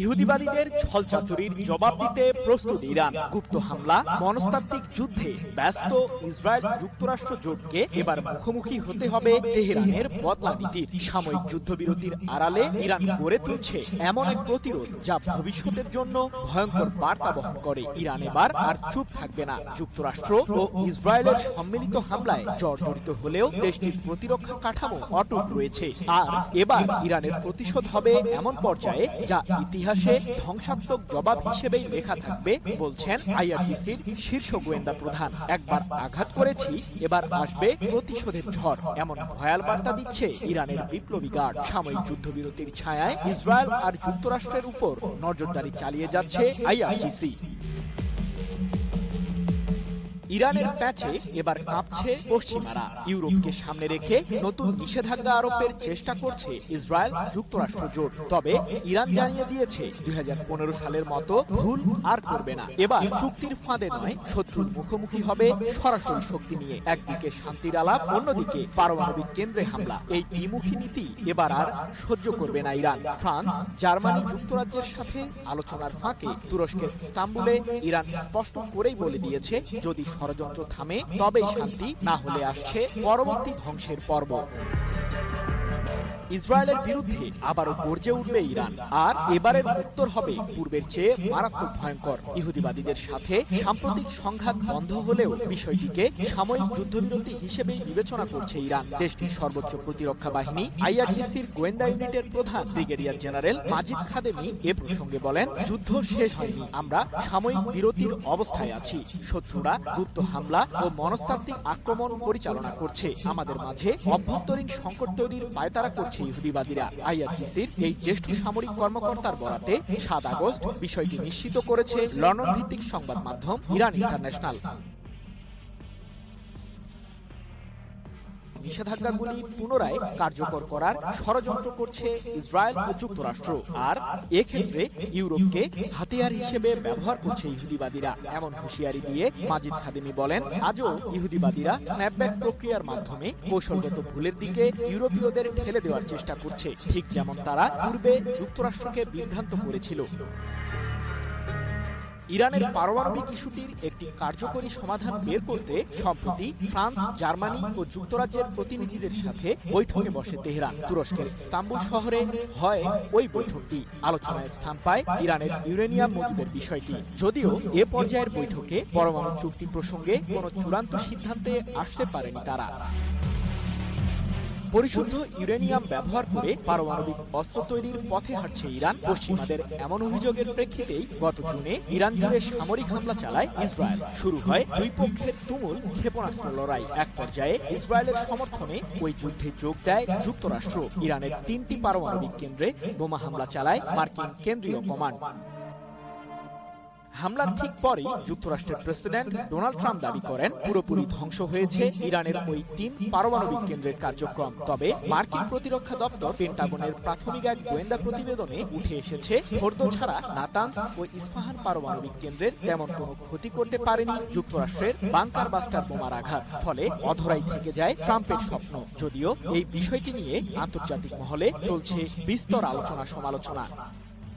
ইহুদিবাদীদের ছলচাতুরির জবাব দিতে প্রস্তুত ইরান। গুপ্ত হামলা, মনস্তাত্ত্বিক যুদ্ধে ব্যস্ত ইসরায়েল যুক্তরাষ্ট্র জোটকে এবার মুখোমুখি হতে হবে তেহরানের বদলা নীতির সাময়িক যুদ্ধবিরতির আড়ালে ইরান গড়ে তুলছে এমন এক প্রতিরোধ যা ভবিষ্যতের জন্য ভয়ঙ্কর বার্তা বহন করে। ইরান এবার আর চুপ থাকবে না। যুক্তরাষ্ট্র ও ইসরায়েলের সম্মিলিত হামলায় জর্জরিত হলেও দেশটির প্রতিরক্ষা কাঠামো অটুট রয়েছে। আর এবার ইরানের প্রতিশোধ হবে এমন পর্যায়ে যা ইতিহাসে ধ্বংসাত্মক জবাব হিসেবেই লেখা থাকবে, বলছেন আইআরটিসির শীর্ষ গোয়েন্দা প্রধান। একবার আঘাত করেছি, এবার আসবে প্রতিশোধের ঝড়। এমন ভয়াল বার্তা দিচ্ছে ইরানের বিপ্লবী গার্ড। সাময়িক যুদ্ধবিরতির ছায়ায় ইসরায়েল আর যুক্তরাষ্ট্রের উপর নজরদারি চালিয়ে যাচ্ছে আইআরটিসি। ইরানের প্যাচে এবার কাঁপছে পশ্চিমারা। ইউরোপকে সামনে রেখে নতুন নিষেধাজ্ঞা আরোপের চেষ্টা করছে ইসরায়েল যুক্তরাষ্ট্র জোট। তবে ইরান জানিয়ে দিয়েছে, দুই সালের মতো ভুল আর করবে না। এবার চুক্তির ফাঁদে নয়, শত্রুর মুখোমুখি হবে সরাসরি শক্তি নিয়ে। একদিকে শান্তির আলাপ, অন্যদিকে পারমাণবিক কেন্দ্রে হামলা। এই দ্বিমুখী নীতি এবার আর সহ্য করবে না ইরান। ফ্রান্স, জার্মানি যুক্তরাজ্যের সাথে আলোচনার ফাঁকে তুরস্কের ইস্তাম্বুলে ইরান স্পষ্ট করেই বলে দিয়েছে, যদি ষড়যন্ত্র থামে তবেই শান্তি না হলে আসছে পরবর্তী ধ্বংসের পর্ব। ইসরায়েলের বিরুদ্ধে আবারও গর্জে উঠবে ইরান। আর এবারের উত্তর হবে পূর্বের চেয়ে মারাত্মক ভয়ঙ্কর। ইহুদিবাদীদের সাথে সাম্প্রতিক সংঘাত বন্ধ হলেও বিষয়টিকে সাময়িক যুদ্ধবিরতি হিসেবেই বিবেচনা করছে ইরান। দেশটির সর্বোচ্চ প্রতিরক্ষা বাহিনী, আইআরটিসির গোয়েন্দা ইউনিটের প্রধান ব্রিগেডিয়ার জেনারেল মাজিদ খাদেমি এ প্রসঙ্গে বলেন, যুদ্ধ শেষ হয়নি। আমরা সাময়িক বিরতির অবস্থায় আছি। শত্রুরা গুপ্ত হামলা ও মনস্তাত্ত্বিক আক্রমণ পরিচালনা করছে। আমাদের মাঝে অভ্যন্তরীণ সংকট তৈরির পায়তারা করছে ইহুদিবাদীরা আইআরটিসির এই জ্যেষ্ঠ সামরিক কর্মকর্তার বরাতে সাত আগস্ট বিষয়টি নিশ্চিত করেছে লন্ডন ভিত্তিক সংবাদ মাধ্যম ইরান ইন্টারন্যাশনাল। নিষেধাজ্ঞাগুলি পুনরায় কার্যকর করার ষড়যন্ত্র করছে ইসরায়েল ও যুক্তরাষ্ট্র। আর এক্ষেত্রে ইউরোপকে হাতিয়ার হিসেবে ব্যবহার করছে ইহুদিবাদীরা। এমন হুঁশিয়ারি দিয়ে মাজিদ খাদিমি বলেন, আজও ইহুদিবাদীরা স্ন্যাপব্যাক প্রক্রিয়ার মাধ্যমে কৌশলগত ভুলের দিকে ইউরোপীয়দের ঠেলে দেওয়ার চেষ্টা করছে। ঠিক যেমন তারা পূর্বে যুক্তরাষ্ট্রকে বিভ্রান্ত করেছিল। ইরানের পারমাণবিক ইস্যুটির একটি কার্যকরী সমাধান বের করতে সম্প্রতি ফ্রান্স জার্মানি ও যুক্তরাজ্যের প্রতিনিধিদের সাথে বৈঠকে বসে তেহরান। তুরস্কের ইস্তাম্বুল শহরে হয় ওই বৈঠকটি। আলোচনায় স্থান পায় ইরানের ইউরেনিয়াম মজুদের বিষয়টি। যদিও এ পর্যায়ের বৈঠকে পরমাণু চুক্তি প্রসঙ্গে কোনো চূড়ান্ত সিদ্ধান্তে আসতে পারেনি তারা। পরিশুদ্ধ ইউরেনিয়াম ব্যবহার করে পারমাণবিক অস্ত্র তৈরির পথে হাঁটছে ইরান। পশ্চিমাদের এমন অভিযোগের প্রেক্ষিতেই গত জুনে ইরান জুড়ে সামরিক হামলা চালায় ইসরায়েল। শুরু হয় দুই পক্ষের তুমুল ক্ষেপণাস্ত্র লড়াই। এক পর্যায়ে ইসরায়েলের সমর্থনে ওই যুদ্ধে যোগ দেয় যুক্তরাষ্ট্র। ইরানের তিনটি পারমাণবিক কেন্দ্রে বোমা হামলা চালায় মার্কিন কেন্দ্রীয় কমান্ড। হামলার ঠিক পরেই যুক্তরাষ্ট্রের প্রেসিডেন্ট ডোনাল্ড ট্রাম্প দাবি করেন, পুরোপুরি ধ্বংস হয়েছে ইরানের ওই তিন পারমাণবিক কেন্দ্রের কার্যক্রম। তবে মার্কিন প্রতিরক্ষা দপ্তর পেন্টাগনের প্রাথমিক এক গোয়েন্দা প্রতিবেদনে উঠে এসেছে, ফোর্দ ছাড়া নাতান্স ও ইস্পাহান পারমাণবিক কেন্দ্রের তেমন কোনো ক্ষতি করতে পারেনি যুক্তরাষ্ট্রের বাংকার বাস্টার বোমার আঘাত। ফলে অধরাই থেকে যায় ট্রাম্পের স্বপ্ন। যদিও এই বিষয়টি নিয়ে আন্তর্জাতিক মহলে চলছে বিস্তর আলোচনা সমালোচনা